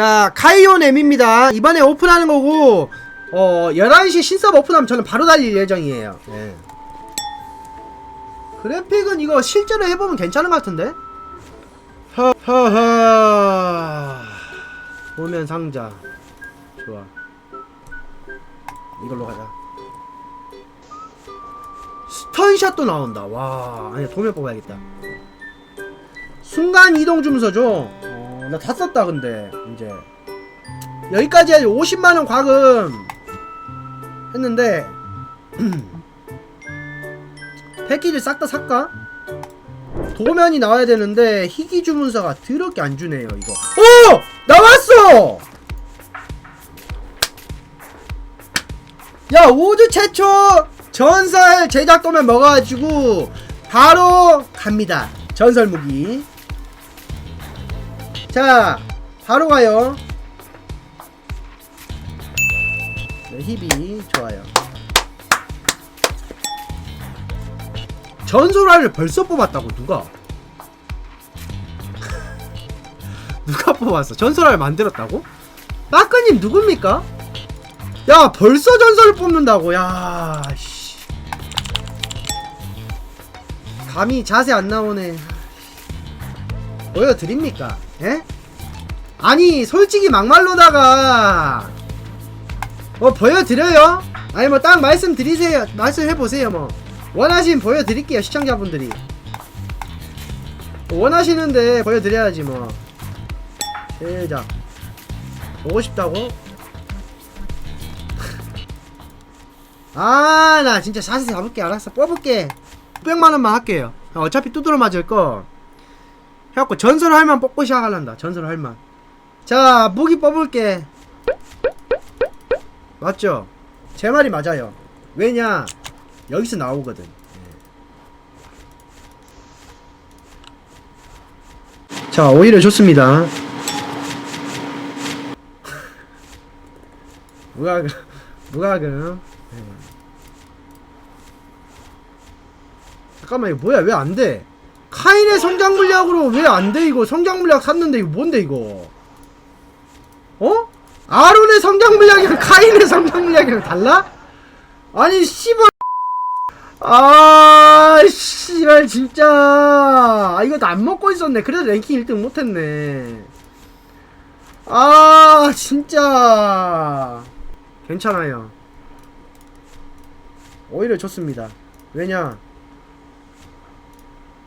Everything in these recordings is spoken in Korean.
자, 카이온 M입니다. 이번에 오픈하는 거고, 어, 11시 신서버 오픈하면 저는 바로 달릴 예정이에요. 예. 그래픽은 이거 실제로 해보면 괜찮은 것 같은데? 허허허. 보면 상자. 좋아. 이걸로 가자. 스턴샷도 나온다. 와, 아니, 도면 뽑아야겠다. 순간 이동 주문서죠. 어, 나다 썼다 근데 이제 여기까지 50만 원 과금 했는데 패키지 싹 다 살까? 도면이 나와야 되는데 희귀 주문서가 더럽게 안 주네요 이거. 오 나왔어. 야 우주 최초 전설 제작 도면 먹어가지고 바로 갑니다. 전설 무기. 자, 바로 가요. 네, 힙이 좋아요. 전설화를 벌써 뽑았다고 누가? 누가 뽑았어? 전설화를 만들었다고? 빠끄님 누굽니까? 야 벌써 전설을 뽑는다고 야 씨. 감히 자세 안 나오네 보여드립니까? 예? 아니 솔직히 막말로다가 뭐 보여드려요? 아니 뭐 딱 말씀드리세요. 말씀해보세요 뭐. 원하시면 보여드릴게요 시청자분들이. 원하시는데 보여드려야지 뭐. 시작. 보고 싶다고? 아 나 진짜 자세히 가볼게. 알았어. 뽑을게. 600만원만 할게요. 어차피 두드러 맞을 거 해갖고 전설 할만 뽑고 시작할란다 전설 할만. 자 무기 뽑을게. 맞죠? 제 말이 맞아요. 왜냐? 여기서 나오거든. 예. 자 오히려 좋습니다. 무가금 무가금 예. 잠깐만 이거 뭐야? 왜 안돼 카인의 성장 물약으로 왜 안 돼 이거? 성장 물약 샀는데 이거 뭔데 이거? 어? 아론의 성장 물약이랑 카인의 성장 물약이랑 달라? 아니 씨발. 아 씨발 진짜. 아 이거 나안 먹고 있었네. 그래도 랭킹 1등 못했네. 아 진짜. 괜찮아요. 오히려 좋습니다. 왜냐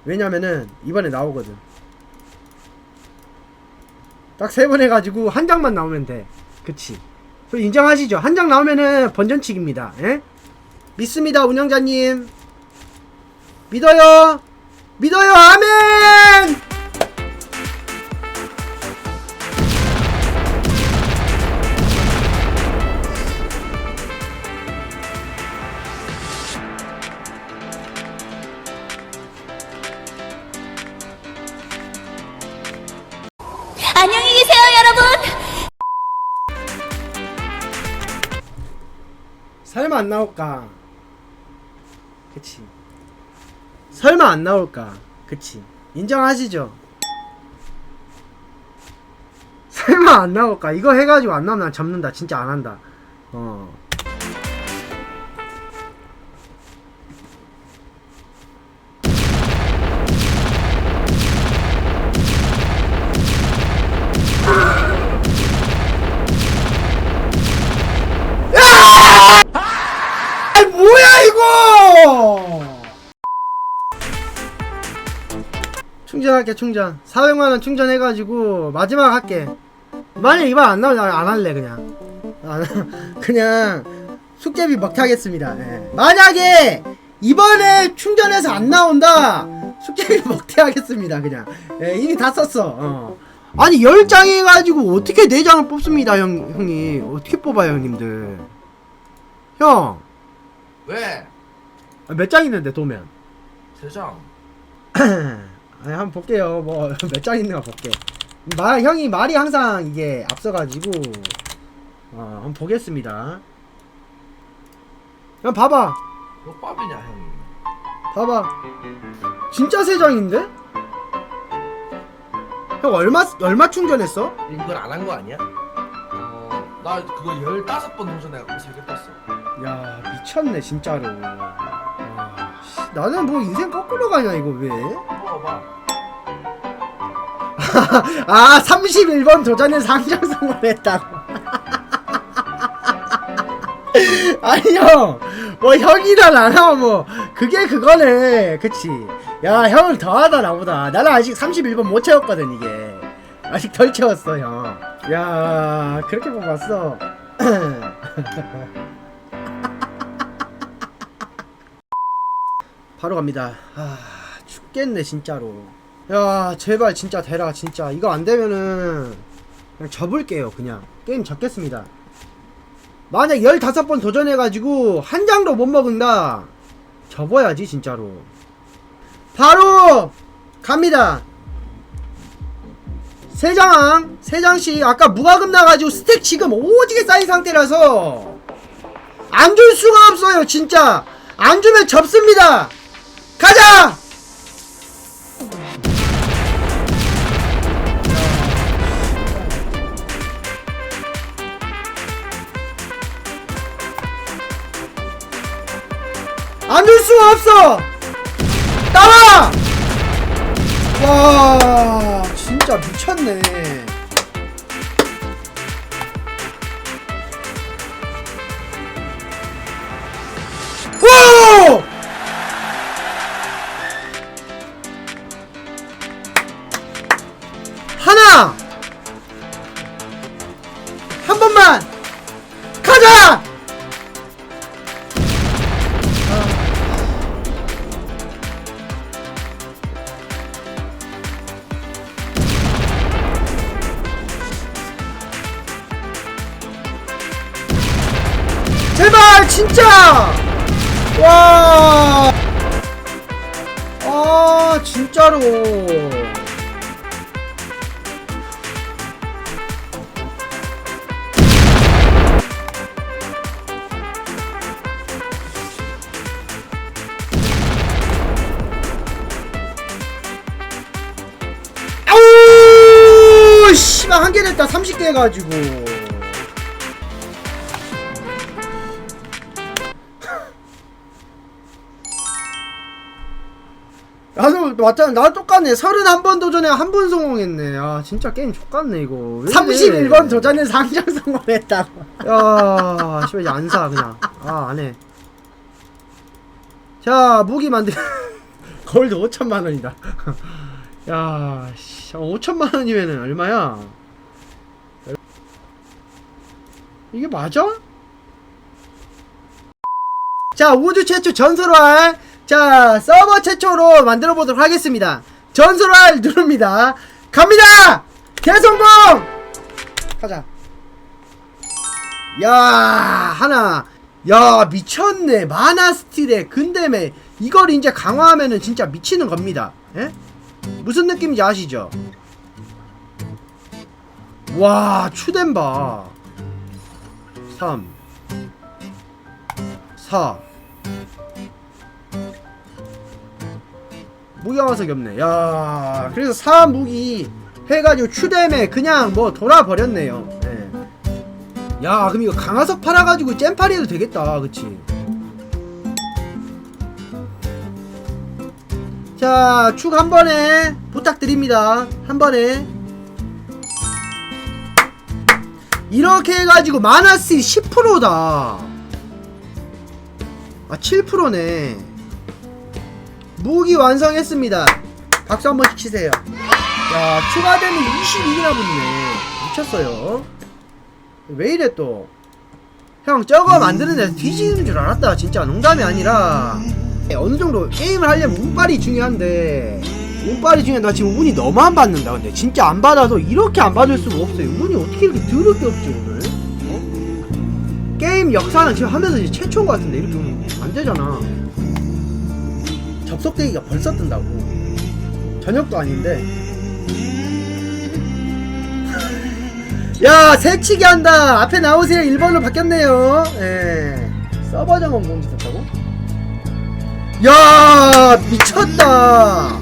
왜냐면은 이번에 나오거든. 딱 세 번 해가지고 한 장만 나오면 돼. 그치? 그 인정하시죠? 한 장 나오면은 번전칙입니다. 예? 믿습니다, 운영자님. 믿어요. 믿어요. 아멘. 안녕히 계세요, 여러분. 설마 안 나올까? 그치. 설마 안 나올까? 그치. 인정하시죠? 설마 안 나올까? 이거 해가지고 안 나오면 난 접는다. 진짜 안 한다. 어. 충전할게 충전 400만원 충전해가지고 마지막 할게 만약 이번 안 나오면 안 할래 그냥 안- 그냥 숙제비 먹튀 하겠습니다 예. 만약에 이번에 충전해서 안 나온다 숙제비 먹튀 하겠습니다 그냥 예, 이미 다 썼어 어. 아니 10장 해가지고 어떻게 4장을 뽑습니다 형, 형님 어떻게 뽑아요 형님들 형 왜? 아, 몇장 있는데 도면? 세 장. 아니 한번 볼게요. 뭐 몇 장 있는가 볼게. 말 형이 말이 항상 이게 앞서가지고 어 한번 보겠습니다. 형 봐봐, 너 빠비냐 형이? 봐봐. 진짜 세 장인데? 형 얼마 얼마 충전했어? 이걸 안 한 거 아니야? 어, 나 그거 15번 도전해갖고 3개 떴어. 야 미쳤네 진짜로. 와, 씨, 나는 뭐 인생 거꾸로 가냐 이거 왜? 아 31번 도전에 상장 성공했다고. 아니 형, 뭐 형이나 나나 뭐 그게 그거네, 그치? 야 형은 더하다 나보다. 나는 아직 31번 못 채웠거든 이게. 아직 덜 채웠어 형. 야 그렇게 뽑았어. 바로 갑니다. 아 죽겠네 진짜로. 야 제발 진짜 대라 진짜. 이거 안 되면은 그냥 접을게요 그냥. 게임 접겠습니다. 만약 15번 도전해가지고 한 장도 못 먹은다. 접어야지 진짜로. 바로 갑니다. 세장 세장씩. 아까 무과금 나가지고 스택 지금 오지게 쌓인 상태라서 안 줄 수가 없어요 진짜. 안 주면 접습니다. 가자 안줄 수가 없어! 나와 와 진짜 미쳤네 제발 진짜 와. 아 진짜로. 아우 씨발 한 개 됐다 30개 해가지고 나도 맞잖아. 나도 똑같네. 31번 도전에 한 번 성공했네. 아 진짜 게임 족같네 이거. 31번 도전에 상장 성공했다고. 야 씨발 안 사 그냥. 아 안 해. 자 무기 만들 골드 5천만 원이다. 야 씨, 5천만 원이면은 얼마야? 이게 맞아? 자 우주 최초 전설활 자 서버 최초로 만들어 보도록 하겠습니다. 전설활 누릅니다. 갑니다! 대성공! 가자. 야 하나. 야 미쳤네. 마나 스틸에 근데매. 이걸 이제 강화하면은 진짜 미치는 겁니다. 예? 무슨 느낌인지 아시죠? 와 추덴바. 3 4 무기 강화석이 없네 야 그래서 4 무기 해가지고 추뎀에 그냥 뭐 돌아버렸네요 예. 야 그럼 이거 강화석 팔아가지고 잼파리 해도 되겠다 그치 자, 축 한 번에 부탁드립니다. 한 번에. 이렇게 해가지고 마나스 10%다. 아, 7%네. 무기 완성했습니다. 박수 한 번씩 치세요. 야, 추가되면 22개나 붙네. 미쳤어요. 왜 이래 또? 형, 저거 만드는 데 뒤지는 줄 알았다. 진짜 농담이 아니라. 어느 정도 게임을 하려면 운빨이 중요한데 운빨이 중요해 나 지금 운이 너무 안 받는다 근데 진짜 안 받아서 이렇게 안 받을 수가 없어요 운이 어떻게 이렇게 더럽게 없지 오늘 어? 게임 역사는 지금 하면서 이제 최초인 것 같은데 이렇게 안 되잖아 접속대기가 벌써 뜬다고. 저녁도 아닌데. 야 새치기 한다. 앞에 나오세요. 1번으로 바뀌었네요. 예. 서버 점검 공지 썼다고? 야 미쳤다.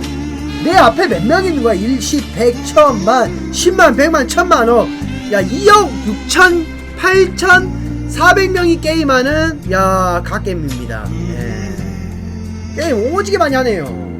내 앞에 몇 명 있는 거야? 일십 백 천만 십만 백만 천만 어야 2억 6천 8천 400명이 게임하는 야 갓겜입니다. 예. 게임 오지게 많이 하네요.